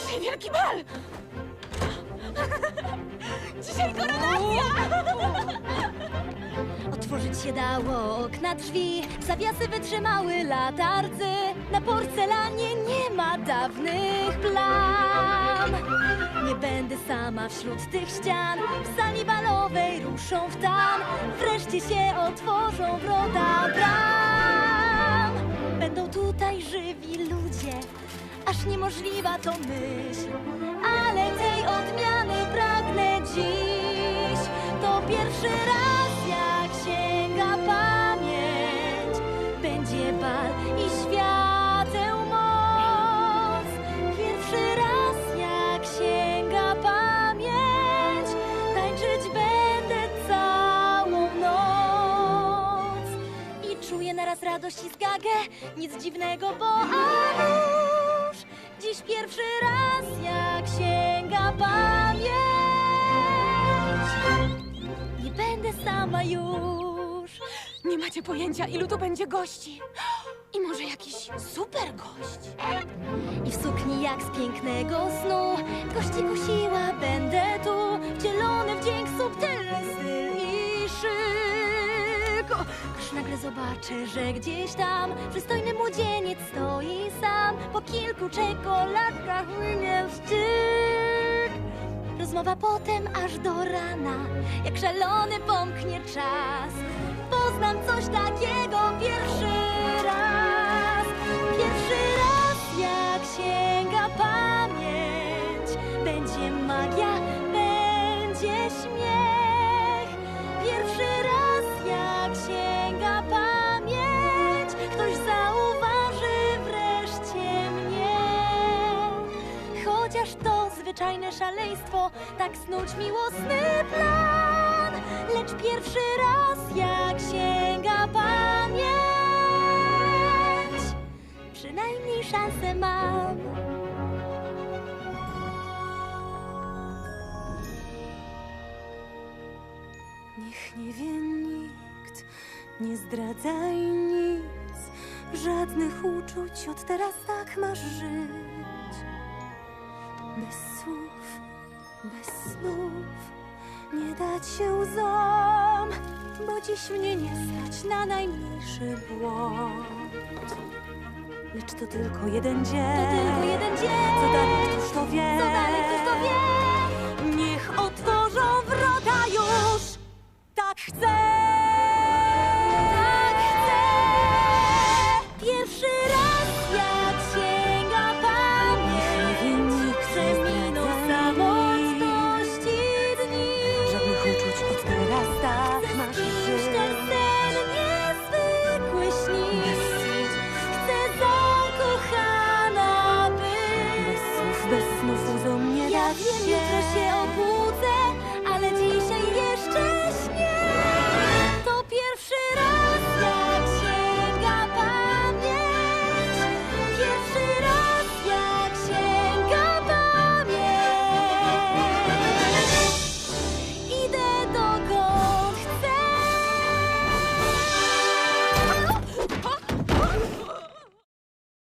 Dzisiaj wielki bal! Dzisiaj koronacja! Otworzyć się dało okna drzwi, zawiasy wytrzymały latarcy. Na porcelanie nie ma dawnych plam. Nie będę sama wśród tych ścian, w sali balowej ruszą w tam. Wreszcie się otworzą wrota bram. Będą tutaj żywi ludzie, aż niemożliwa to myśl. Ale tej odmiany pragnę dziś. To pierwszy raz, jak sięga pamięć. Będzie bal i świateł moc. Pierwszy raz, jak sięga pamięć. Tańczyć będę całą noc. I czuję naraz radość i zgagę. Nic dziwnego, bo a nuż Dziś pierwszy raz, jak sięga pamięć. Nie będę sama już. Nie macie pojęcia, ilu tu będzie gości. I może jakiś super gość. I w sukni jak z pięknego snu Gości kusiła będę tu Wcielony w dzięk subtelny zobaczę, że gdzieś tam Przystojny młodzieniec stoi sam. Po kilku czekoladkach minie styk Rozmowa potem aż do rana Jak szalony pomknie czas. Poznam coś takiego pierwszy zwyczajne szaleństwo, tak snuć miłosny plan. Lecz pierwszy raz, jak sięga pamięć, przynajmniej szansę mam. Niech nie wie nikt, nie zdradzaj nic, żadnych uczuć od teraz tak masz żyć. Bez słów, bez snów, nie dać się łzom, bo dziś mnie nie stać na najmniejszy błąd. Lecz to tylko jeden dzień. To tylko jeden dzień. Co dalej, któż to wie? Co dalej, ktoś to wie? 天边